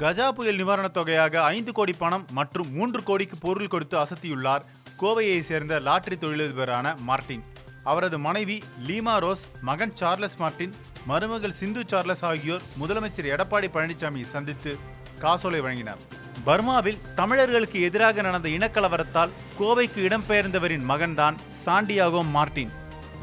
கஜா புயல் நிவாரணத் தொகையாக ஐந்து கோடி பணம் மற்றும் மூன்று கோடிக்கு பொருள் கொடுத்து அசத்தியுள்ளார். கோவையை சேர்ந்த லாட்டரி தொழிலதிபரான மார்ட்டின். அவரது மனைவி லீமா ரோஸ் மகன் சார்லஸ் மார்ட்டின் மருமகள் சிந்து சார்லஸ் ஆகியோர் முதலமைச்சர் எடப்பாடி பழனிசாமியை சந்தித்து காசோலை வழங்கினார். பர்மாவில் தமிழர்களுக்கு எதிராக நடந்த இனக்கலவரத்தால் கோவைக்கு இடம்பெயர்ந்தவரின் மகன்தான் சாண்டியாகோ மார்ட்டின்.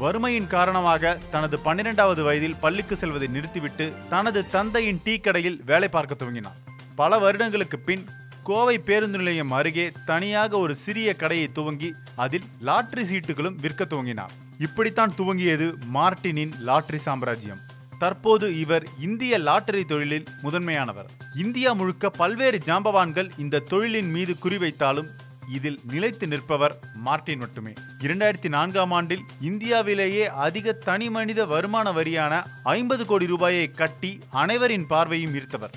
வறுமையின் காரணமாக தனது பன்னிரெண்டாவது வயதில் பள்ளிக்கு செல்வதை நிறுத்திவிட்டு தனது தந்தையின் டீ கடையில் வேலை பார்க்க துவங்கினார். பல வருடங்களுக்கு பின் கோவை பேருந்து நிலையம் அருகே தனியாக ஒரு சிறிய கடையை துவங்கி அதில் லாட்ரி சீட்டுகளும் விற்க துவங்கினார். இப்படித்தான் துவங்கியது மார்டினின் லாட்ரி சாம்ராஜ்யம். தற்போது இவர் இந்திய லாட்டரி தொழிலில் முதன்மையானவர். இந்தியா முழுக்க பல்வேறு ஜாம்பவான்கள் இந்த தொழிலின் மீது குறிவைத்தாலும் இதில் நிலைத்து நிற்பவர் மார்ட்டின் மட்டுமே. இரண்டாயிரத்தி நான்காம் ஆண்டில் இந்தியாவிலேயே அதிக தனி மனித வருமான வரியான ஐம்பது கோடி ரூபாயை கட்டி அனைவரின் பார்வையும் ஈர்த்தவர்.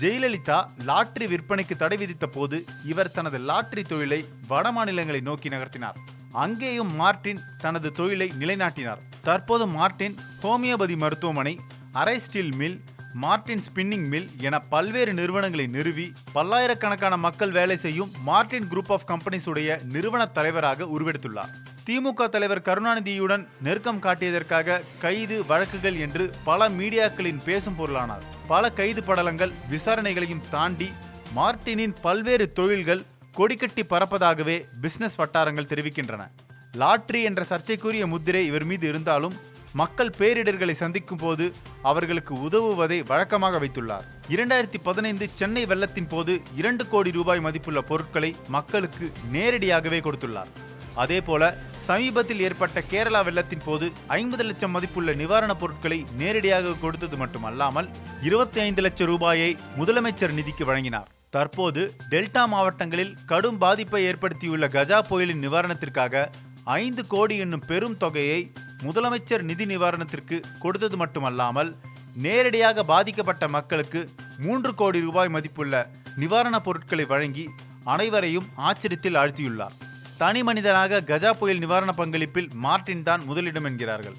ஜெயலலிதா லாட்டரி விற்பனைக்கு தடை விதித்த போது இவர் தனது லாட்டரி தொழிலை வட மாநிலங்களை நோக்கி நகர்த்தினார். அங்கேயும் மார்ட்டின் தனது தொழிலை நிலைநாட்டினார். தற்போது மார்ட்டின் ஹோமியோபதி மருத்துவமனை அரை steel mill Martin spinning mill என பல்வேறு நிறுவனங்களை நிறுவி பல்லாயிரக்கணக்கான மக்கள் வேலை செய்யும் மார்ட்டின் குரூப் ஆஃப் கம்பெனிஸ் உடைய நிறுவன தலைவராக உருவெடுத்துள்ளார். திமுக தலைவர் கருணாநிதியுடன் நெருக்கம் காட்டியதற்காக கைது வழக்குகள் என்று பல மீடியாக்களின் பேசும் பொருளானார். பல கைது படலங்கள் விசாரணைகளையும் தாண்டி மார்டினின் பல்வேறு தொழில்கள் கொடிக்கட்டி பறப்பதாகவே பிசினஸ் வட்டாரங்கள் தெரிவிக்கின்றன. லாட்ரி என்ற சர்ச்சைக்குரிய முத்திரை இவர் மீது இருந்தாலும் மக்கள் பேரிடர்களை சந்திக்கும் போது அவர்களுக்கு உதவுவதை வழக்கமாக வைத்துள்ளார். இரண்டாயிரத்தி பதினைந்து சென்னை வெள்ளத்தின் போது இரண்டு கோடி ரூபாய் மதிப்புள்ள பொருட்களை மக்களுக்கு நேரடியாகவே கொடுத்துள்ளார். அதேபோல சமீபத்தில் ஏற்பட்ட கேரளா வெள்ளத்தின் போது ஐம்பது லட்சம் மதிப்புள்ள நிவாரணப் பொருட்களை நேரடியாக கொடுத்தது மட்டுமல்லாமல் இருபத்தி ஐந்து லட்சம் ரூபாயை முதலமைச்சர் நிதிக்கு வழங்கினார். தற்போது டெல்டா மாவட்டங்களில் கடும் பாதிப்பை ஏற்படுத்தியுள்ள கஜா புயலின் நிவாரணத்திற்காக ஐந்து கோடி என்னும் பெரும் தொகையை முதலமைச்சர் நிதி நிவாரணத்திற்கு கொடுத்தது மட்டுமல்லாமல் நேரடியாக பாதிக்கப்பட்ட மக்களுக்கு மூன்று கோடி ரூபாய் மதிப்புள்ள நிவாரணப் பொருட்களை வழங்கி அனைவரையும் ஆச்சரியத்தில் ஆழ்த்தியுள்ளார். தனி மனிதனாக கஜா புயல் நிவாரண பங்களிப்பில் மார்ட்டின் தான் முதலிடம் என்கிறார்கள்.